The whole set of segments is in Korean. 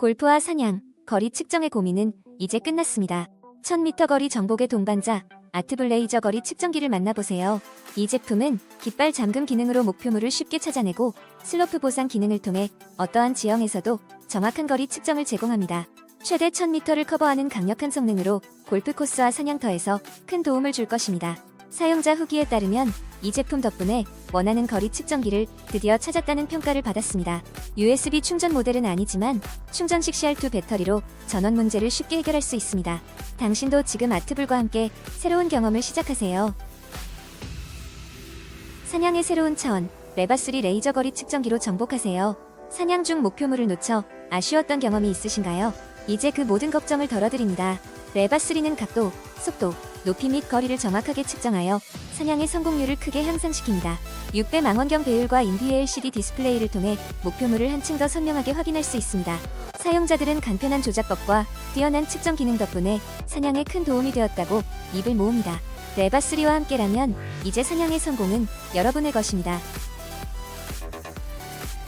골프와 사냥, 거리 측정의 고민은 이제 끝났습니다. 1000m 거리 정복의 동반자 아트블레이저 거리 측정기를 만나보세요. 이 제품은 깃발 잠금 기능으로 목표물을 쉽게 찾아내고 슬로프 보상 기능을 통해 어떠한 지형에서도 정확한 거리 측정을 제공합니다. 최대 1000m를 커버하는 강력한 성능으로 골프 코스와 사냥터에서 큰 도움을 줄 것입니다. 사용자 후기에 따르면 이 제품 덕분에 원하는 거리 측정기를 드디어 찾았다는 평가를 받았습니다. USB 충전 모델은 아니지만 충전식 CR2 배터리로 전원 문제를 쉽게 해결할 수 있습니다. 당신도 지금 아트불과 함께 새로운 경험을 시작하세요. 사냥의 새로운 차원, 레바3 레이저 거리 측정기로 정복하세요. 사냥 중 목표물을 놓쳐 아쉬웠던 경험이 있으신가요? 이제 그 모든 걱정을 덜어드립니다. 레바3는 각도, 속도, 높이 및 거리를 정확하게 측정하여 사냥의 성공률을 크게 향상시킵니다. 6배 망원경 배율과 인디 LCD 디스플레이를 통해 목표물을 한층 더 선명하게 확인할 수 있습니다. 사용자들은 간편한 조작법과 뛰어난 측정 기능 덕분에 사냥에 큰 도움이 되었다고 입을 모읍니다. 레바3와 함께라면 이제 사냥의 성공은 여러분의 것입니다.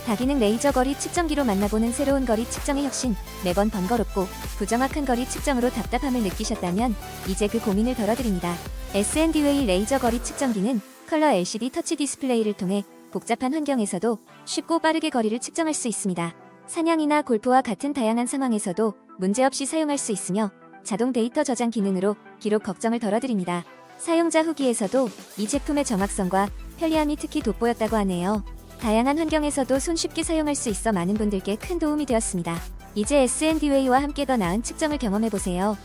다기능 레이저 거리 측정기로 만나보는 새로운 거리 측정의 혁신, 매번 번거롭고 부정확한 거리 측정으로 답답함을 느끼셨다면 이제 그 고민을 덜어드립니다. S&D웨이 레이저 거리 측정기는 컬러 LCD 터치 디스플레이를 통해 복잡한 환경에서도 쉽고 빠르게 거리를 측정할 수 있습니다. 사냥이나 골프와 같은 다양한 상황에서도 문제없이 사용할 수 있으며 자동 데이터 저장 기능으로 기록 걱정을 덜어드립니다. 사용자 후기에서도 이 제품의 정확성과 편리함이 특히 돋보였다고 하네요. 다양한 환경에서도 손쉽게 사용할 수 있어 많은 분들께 큰 도움이 되었습니다. 이제 S&D웨이와 함께 더 나은 측정을 경험해보세요.